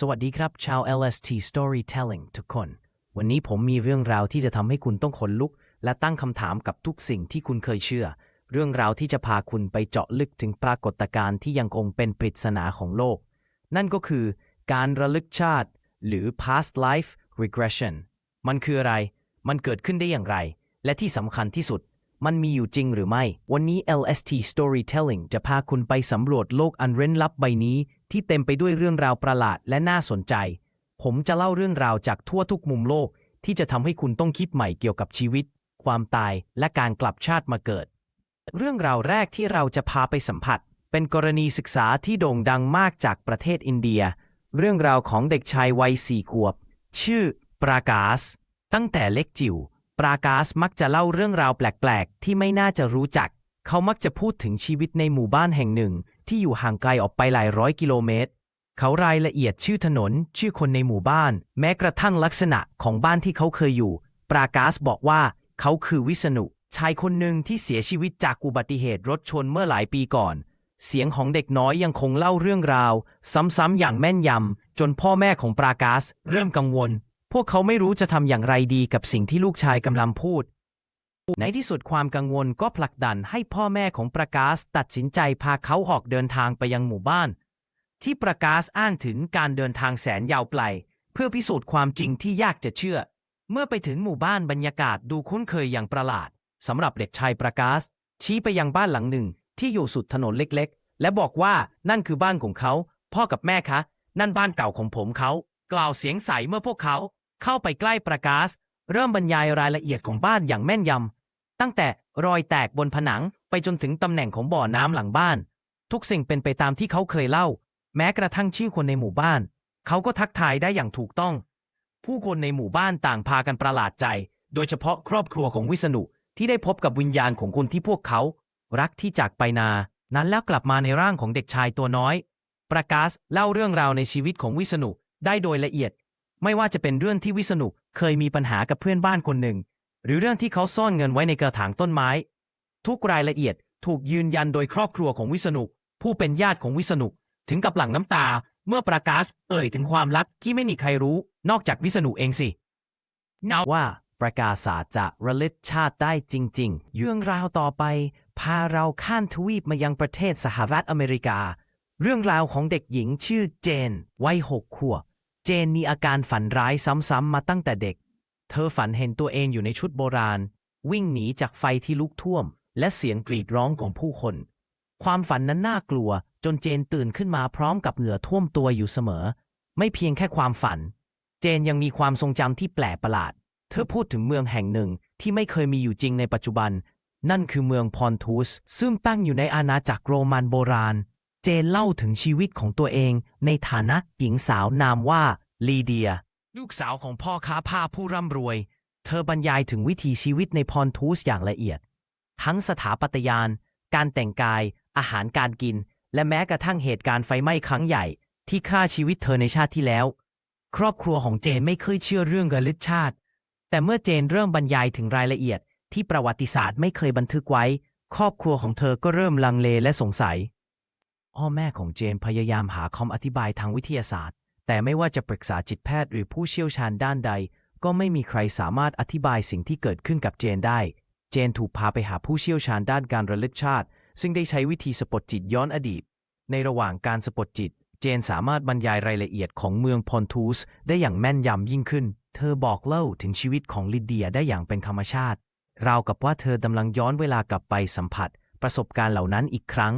สวัสดีครับ ชาว LST Storytelling ทุกคน วันนี้ผมมีเรื่องราวที่จะทำให้คุณต้องขนลุก และตั้งคำถามกับทุกสิ่งที่คุณเคยเชื่อ เรื่องราวที่จะพาคุณไปเจาะลึกถึงปรากฏการณ์ที่ยังคงเป็นปริศนาของโลก นั่นก็คือการระลึกชาติ หรือ past life regression มันคืออะไร มันเกิดขึ้นได้อย่างไร และที่สำคัญที่สุด มันมีอยู่จริงหรือไม่ วันนี้ LST Storytelling จะพาคุณไปสำรวจโลกอันเร้นลับใบนี้ ที่เต็มไปด้วยเรื่องราวประหลาดและน่าสนใจ ผมจะเล่าเรื่องราวจากทั่วทุกมุมโลก ที่จะทำให้คุณต้องคิดใหม่เกี่ยวกับชีวิต ความตายและการกลับชาติมาเกิด เรื่องราวแรกที่เราจะพาไปสัมผัส เป็นกรณีศึกษาที่โด่งดังมากจากประเทศอินเดีย เรื่องราวของเด็กชายวัยสี่ขวบ ชื่อ ปรากาส ตั้งแต่เล็กจิ๋วปรากาสมักจะเล่าเรื่องราวแปลก ๆ ที่ไม่น่าจะรู้จัก เขามักจะพูดถึงชีวิตในหมู่บ้านแห่งหนึ่ง ที่อยู่ห่างไกลออกไปหลายร้อยกิโลเมตร เขารายละเอียดชื่อถนน ชื่อคนในหมู่บ้าน แม้กระทั่งลักษณะของบ้านที่เขาเคยอยู่ ปรากาสบอกว่า เขาคือวิษณุชายคนหนึ่งที่เสียชีวิตจากอุบัติเหตุรถชนเมื่อหลายปีก่อน เสียงของเด็กน้อยยังคงเล่าเรื่องราว ซ้ำๆอย่างแม่นยำจนพ่อแม่ของปรากาสเริ่มกังวล พวกเขาไม่รู้จะทำอย่างไรดีกับสิ่งที่ลูกชายกำลังพูด ในที่สุดความกังวลก็ผลักดันให้พ่อแม่ของประกาศตัดสินใจพาเขาออกเดินทางไปยังหมู่บ้าน ที่ประกาศอ้างถึงการเดินทางแสนยาวไกลเพื่อพิสูจน์ความจริงที่ยากจะเชื่อ เมื่อไปถึงหมู่บ้านบรรยากาศดูคุ้นเคยอย่างประหลาดสำหรับเด็กชายประกาศชี้ไปยังบ้านหลังหนึ่งที่อยู่สุดถนนเล็กๆ และบอกว่านั่นคือบ้านของเขา พ่อกับแม่คะ นั่นบ้านเก่าของผมเขา กล่าวเสียงใสเมื่อพวกเขา เข้าไปใกล้ประกาศ เริ่มบรรยายรายละเอียดของบ้านอย่างแม่นยำ ตั้งแต่รอยแตกบนผนังไปจนถึงตำแหน่งของบ่อน้ำหลังบ้าน ทุกสิ่งเป็นไปตามที่เขาเคยเล่า แม้กระทั่งชื่อคนในหมู่บ้าน เขาก็ทักทายได้อย่างถูกต้อง ผู้คนในหมู่บ้านต่างพากันประหลาดใจ โดยเฉพาะครอบครัวของวิษณุที่ได้พบกับวิญญาณของคนที่พวกเขา รักที่จากไปนา นั้นแล้วกลับมาในร่างของเด็กชายตัวน้อย ประกาศเล่าเรื่องราวในชีวิตของวิษณุได้โดยละเอียด ไม่ว่าจะเป็นเรื่องที่วิษณุ เคยมีปัญหากับเพื่อนบ้านคนหนึ่ง หรือเรื่องที่เขาซ่อนเงินไว้ในกระถางต้นไม้ ทุกรายละเอียดถูกยืนยันโดยครอบครัวของวิษณุผู้เป็นญาติของวิษณุถึงกับหลั่งน้ำตา เมื่อประกาศเอ่ยถึงความลับที่ไม่มีใครรู้ นอกจากวิษณุเองสินาว่าประกาศาสตร์จะระลึกชาติได้จริงๆ เรื่องราวต่อไป พาเราข้ามทวีปมายังประเทศสหรัฐอเมริกา เรื่องราวของเด็กหญิงชื่อเจน วัยหกขวบ เจนมีอาการฝันร้ายซ้ำๆมาตั้งแต่เด็ก เธอฝันเห็นตัวเองอยู่ในชุดโบราณ วิ่งหนีจากไฟที่ลุกท่วม และเสียงกรีดร้องของผู้คน ความฝันนั้นน่ากลัว จนเจนตื่นขึ้นมาพร้อมกับเหงื่อท่วมตัวอยู่เสมอ ไม่เพียงแค่ความฝัน เจนยังมีความทรงจำที่แปลกประหลาด เธอพูดถึงเมืองแห่งหนึ่งที่ไม่เคยมีอยู่จริงในปัจจุบัน นั่นคือเมืองพอนทูสซึ่งตั้งอยู่ในอาณาจักรโรมันโบราณ เจนเล่าถึงชีวิตของตัวเอง ในฐานะหญิงสาวนามว่าลีเดีย ลูกสาวของพ่อค้าผ้าผู้ร่ำรวย เธอบรรยายถึงวิถีชีวิตในพอนทูสอย่างละเอียด ทั้งสถาปัตยาน การแต่งกาย อาหารการกิน และแม้กระทั่งเหตุการณ์ไฟไหม้ครั้งใหญ่ ที่ฆ่าชีวิตเธอในชาติที่แล้ว ครอบครัวของเจนไม่เคยเชื่อเรื่องระลึกชาติ แต่เมื่อเจนเริ่มบรรยายถึงรายละเอียด ที่ประวัติศาสตร์ไม่เคยบันทึกไว้ ครอบครัวของเธอก็เริ่มลังเลและสงสัย พ่อแม่ของเจนพยายามหาคำอธิบายทางวิทยาศาสตร์ แต่ไม่ว่าจะปรึกษาจิตแพทย์หรือผู้เชี่ยวชาญด้านใด ก็ไม่มีใครสามารถอธิบายสิ่งที่เกิดขึ้นกับเจนได้ เจนถูกพาไปหาผู้เชี่ยวชาญด้านการระลึกชาติ ซึ่งได้ใช้วิธีสะกดจิตย้อนอดีต ในระหว่างการสะกดจิต เจนสามารถบรรยายรายละเอียดของเมืองพอนทูสได้อย่างแม่นยำยิ่งขึ้น เธอบอกเล่าถึงชีวิตของลิเดียได้อย่างเป็นธรรมชาติ ราวกับว่าเธอกำลังย้อนเวลากลับไปสัมผัส ประสบการณ์เหล่านั้นอีกครั้ง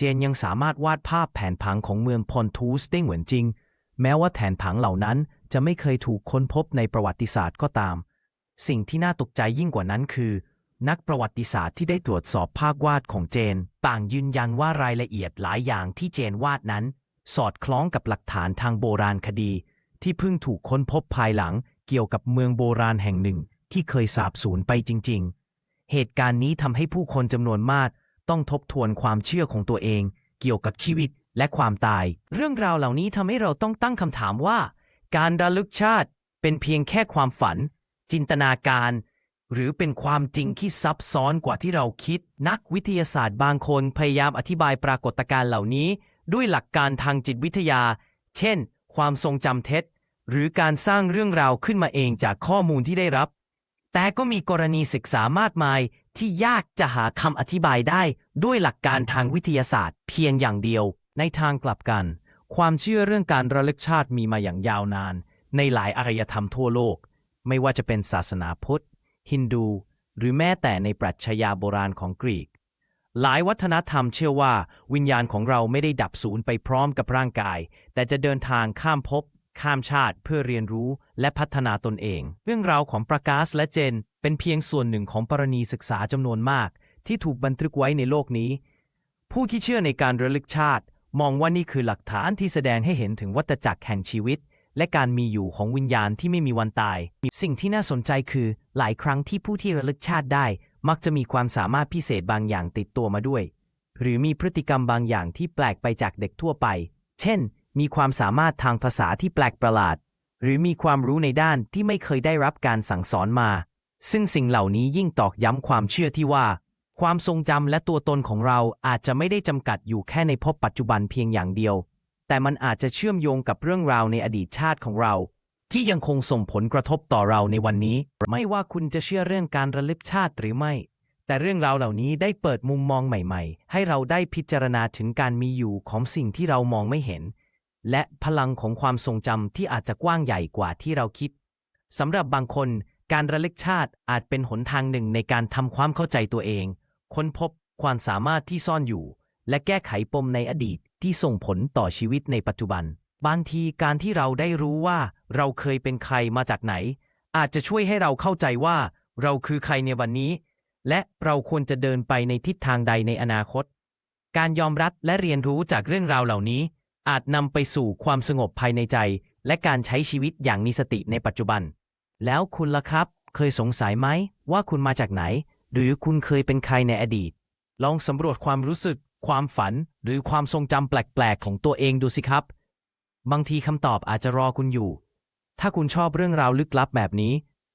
เจนยังสามารถวาดภาพแผนผังของเมืองพอนทูสได้เหมือนจริง แม้ว่าแผนผังเหล่านั้นจะไม่เคยถูกค้นพบในประวัติศาสตร์ก็ตาม สิ่งที่น่าตกใจยิ่งกว่านั้นคือ นักประวัติศาสตร์ที่ได้ตรวจสอบภาพวาดของเจน ต่างยืนยันว่ารายละเอียดหลายอย่างที่เจนวาดนั้น สอดคล้องกับหลักฐานทางโบราณคดี ที่เพิ่งถูกค้นพบภายหลังเกี่ยวกับเมืองโบราณแห่งหนึ่งที่เคยสาบสูญไปจริง ๆ เหตุการณ์นี้ทำให้ผู้คนจำนวนมาก ต้องทบทวนความเชื่อของตัวเอง เกี่ยวกับชีวิตและความตาย เรื่องราวเหล่านี้ทำให้เราต้องตั้งคำถามว่า การระลึกชาติเป็นเพียงแค่ความฝัน จินตนาการ หรือเป็นความจริงที่ซับซ้อนกว่าที่เราคิด นักวิทยาศาสตร์บางคนพยายามอธิบายปรากฏการณ์เหล่านี้ ด้วยหลักการทางจิตวิทยา เช่น ความทรงจำเท็จ หรือการสร้างเรื่องราวขึ้นมาเองจากข้อมูลที่ได้รับ แต่ก็มีกรณีศึกษามากมาย ที่ยากจะหาคำอธิบายได้ด้วยหลักการทางวิทยาศาสตร์เพียงอย่างเดียว ในทางกลับกัน ความเชื่อเรื่องการระลึกชาติมีมาอย่างยาวนาน ในหลายอารยธรรมทั่วโลก ไม่ว่าจะเป็นศาสนาพุทธ ฮินดู หรือแม้แต่ในปรัชญาโบราณของกรีก หลายวัฒนธรรมเชื่อว่า วิญญาณของเราไม่ได้ดับสูญไปพร้อมกับร่างกาย แต่จะเดินทางข้ามภพ ข้ามชาติเพื่อเรียนรู้และพัฒนาตนเอง เรื่องราวของประกาศและเจน เป็นเพียงส่วนหนึ่งของปรณีศึกษาจำนวนมาก ที่ถูกบันทึกไว้ในโลกนี้ ผู้ที่เชื่อในการระลึกชาติ มองว่านี่คือหลักฐานที่แสดงให้เห็นถึงวัฏจักรแห่งชีวิต และการมีอยู่ของวิญญาณที่ไม่มีวันตาย สิ่งที่น่าสนใจคือ หลายครั้งที่ผู้ที่ระลึกชาติได้ มักจะมีความสามารถพิเศษบางอย่างติดตัวมาด้วย หรือมีพฤติกรรมบางอย่างที่แปลกไปจากเด็กทั่วไป เช่น มีความสามารถทางภาษาที่แปลกประหลาด หรือมีความรู้ในด้านที่ไม่เคยได้รับการสั่งสอนมา ซึ่งสิ่งเหล่านี้ยิ่งตอกย้ำความเชื่อที่ว่า ความทรงจำและตัวตนของเราอาจจะไม่ได้จำกัดอยู่แค่ในภพปัจจุบันเพียงอย่างเดียว แต่มันอาจจะเชื่อมโยงกับเรื่องราวในอดีตชาติของเรา ที่ยังคงส่งผลกระทบต่อเราในวันนี้ ไม่ว่าคุณจะเชื่อเรื่องการระลึกชาติหรือไม่แต่เรื่องราวเหล่านี้ได้เปิดมุมมองใหม่ ๆ ให้เราได้พิจารณาถึงการมีอยู่ของสิ่งที่เรามองไม่เห็น และพลังของความทรงจำที่อาจจะกว้างใหญ่กว่าที่เราคิดสำหรับบางคนการระลึกชาติอาจเป็นหนทางหนึ่งในการทำความเข้าใจตัวเอง ค้นพบความสามารถที่ซ่อนอยู่ และแก้ไขปมในอดีตที่ส่งผลต่อชีวิตในปัจจุบัน บางทีการที่เราได้รู้ว่าเราเคยเป็นใครมาจากไหน อาจจะช่วยให้เราเข้าใจว่า เราคือใครในวันนี้ และเราควรจะเดินไปในทิศทางใดในอนาคต การยอมรับและเรียนรู้จากเรื่องราวเหล่านี้ อาจนำไปสู่ความสงบภายในใจ และการใช้ชีวิตอย่างมีสติในปัจจุบัน แล้วคุณล่ะครับ เคยสงสัยไหมว่าคุณมาจากไหน หรือคุณเคยเป็นใครในอดีต ลองสำรวจความรู้สึก ความฝัน หรือความทรงจำแปลกๆ ของตัวเองดูสิครับ บางทีคำตอบอาจจะรอคุณอยู่ ถ้าคุณชอบเรื่องราวลึกลับแบบนี้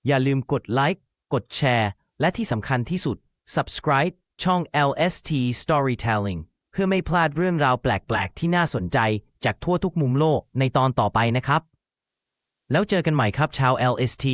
อย่าลืมกดไลค์กดแชร์ และที่สำคัญที่สุด subscribe ช่อง LST Storytelling เพื่อไม่พลาดเรื่องราวแปลก ๆ ที่น่าสนใจจากทั่วทุกมุมโลกในตอนต่อไปนะครับ แล้วเจอกันใหม่ครับชาว LST